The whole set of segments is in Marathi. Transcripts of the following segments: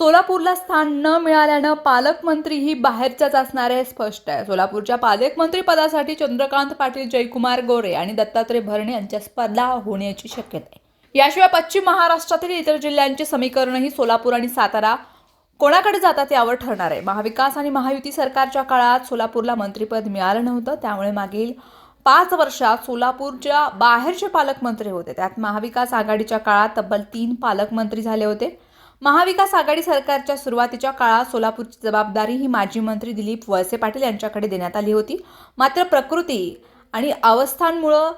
सोलापूरला स्थान न मिळाल्यानं पालकमंत्रीही बाहेरच्याच असणार आहे स्पष्ट आहे. सोलापूरच्या पालकमंत्री पदासाठी चंद्रकांत पाटील जयकुमार गोरे आणि दत्तात्रय भरणे यांच्या स्पर्धा होण्याची शक्यता आहे. याशिवाय पश्चिम महाराष्ट्रातील इतर जिल्ह्यांचे समीकरणही सोलापूर आणि सातारा कोणाकडे जातात यावर ठरणार आहे. महाविकास आणि महायुती सरकारच्या काळात सोलापूरला मंत्रिपद मिळालं नव्हतं त्यामुळे मागील पाच वर्षात सोलापूरच्या बाहेरचे पालकमंत्री होते. त्यात महाविकास आघाडीच्या काळात तब्बल तीन पालकमंत्री झाले होते. महाविकास आघाडी सरकारच्या सुरुवातीच्या काळात सोलापूरची जबाबदारी ही माजी मंत्री दिलीप वळसे पाटील यांच्याकडे देण्यात आली होती. मात्र प्रकृती आणि अवस्थांमुळं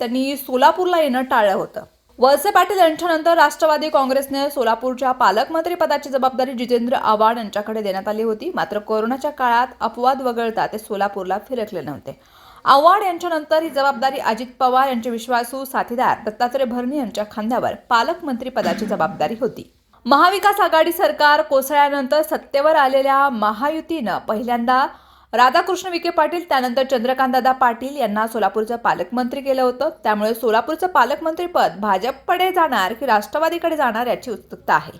त्यांनी सोलापूरला येणं टाळलं होतं. वळसे पाटील यांच्यानंतर राष्ट्रवादी काँग्रेसने सोलापूरच्या पालकमंत्रीपदाची जबाबदारी जितेंद्र आव्हाड यांच्याकडे देण्यात आली होती. मात्र कोरोनाच्या काळात अपवाद वगळता ते सोलापूरला फिरकले नव्हते. आव्हाड यांच्यानंतर ही जबाबदारी अजित पवार यांचे विश्वासू साथीदार दत्तात्रय भरणे यांच्या खांद्यावर पालकमंत्रीपदाची जबाबदारी होती. महाविकास आघाडी सरकार कोसळल्यानंतर सत्तेवर आलेल्या महायुतीनं पहिल्यांदा राधाकृष्ण विखे पाटील त्यानंतर चंद्रकांतदादा पाटील यांना सोलापूरचं पालकमंत्री केलं होतं. त्यामुळे सोलापूरचं पालकमंत्रीपद भाजपकडे जाणार की राष्ट्रवादीकडे जाणार याची उत्सुकता आहे.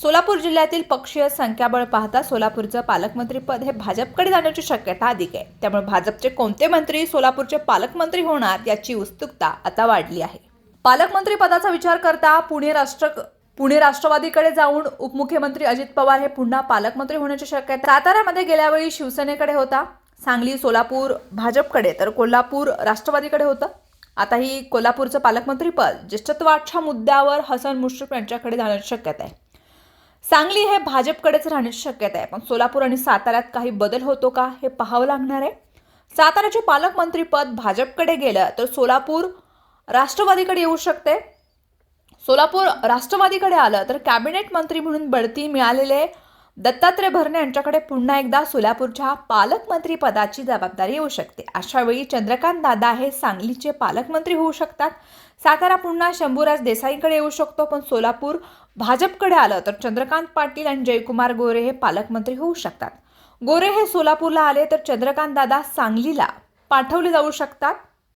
सोलापूर जिल्ह्यातील पक्षीय संख्याबळ पाहता सोलापूरचं पालकमंत्रीपद हे भाजपकडे जाण्याची शक्यता अधिक आहे. त्यामुळे भाजपचे कोणते मंत्री सोलापूरचे पालकमंत्री होणार याची उत्सुकता आता वाढली आहे. पालकमंत्री पदाचा विचार करता पुणे राष्ट्र पुणे राष्ट्रवादीकडे जाऊन उपमुख्यमंत्री अजित पवार हे पुन्हा पालकमंत्री होण्याची शक्यता साताऱ्यामध्ये गेल्यावेळी शिवसेनेकडे होता सांगली सोलापूर भाजपकडे तर कोल्हापूर राष्ट्रवादीकडे होतं. आता ही कोल्हापूरचं पालकमंत्रीपद ज्येष्ठत्वाच्या मुद्द्यावर हसन मुश्रीफ यांच्याकडे जाण्याची शक्यता आहे. सांगली हे भाजपकडेच राहण्याची शक्यता आहे पण सोलापूर आणि साताऱ्यात काही बदल होतो का हे पाहावं लागणार आहे. साताऱ्याचे पालकमंत्रीपद भाजपकडे गेलं तर सोलापूर राष्ट्रवादीकडे येऊ शकते. सोलापूर राष्ट्रवादीकडे आलं तर कॅबिनेट मंत्री म्हणून बढती मिळालेले दत्तात्रय भरणे यांच्याकडे पुन्हा एकदा सोलापूरच्या पालकमंत्री पदाची जबाबदारी येऊ शकते. अशावेळी चंद्रकांत दादा हे सांगलीचे पालकमंत्री होऊ शकतात. सातारा पुन्हा शंभूराज देसाईकडे येऊ शकतो पण सोलापूर भाजपकडे आलं तर चंद्रकांत पाटील आणि जयकुमार गोरे हे पालकमंत्री होऊ शकतात. गोरे हे सोलापूरला आले तर चंद्रकांत दादा सांगलीला पाठवले जाऊ शकतात.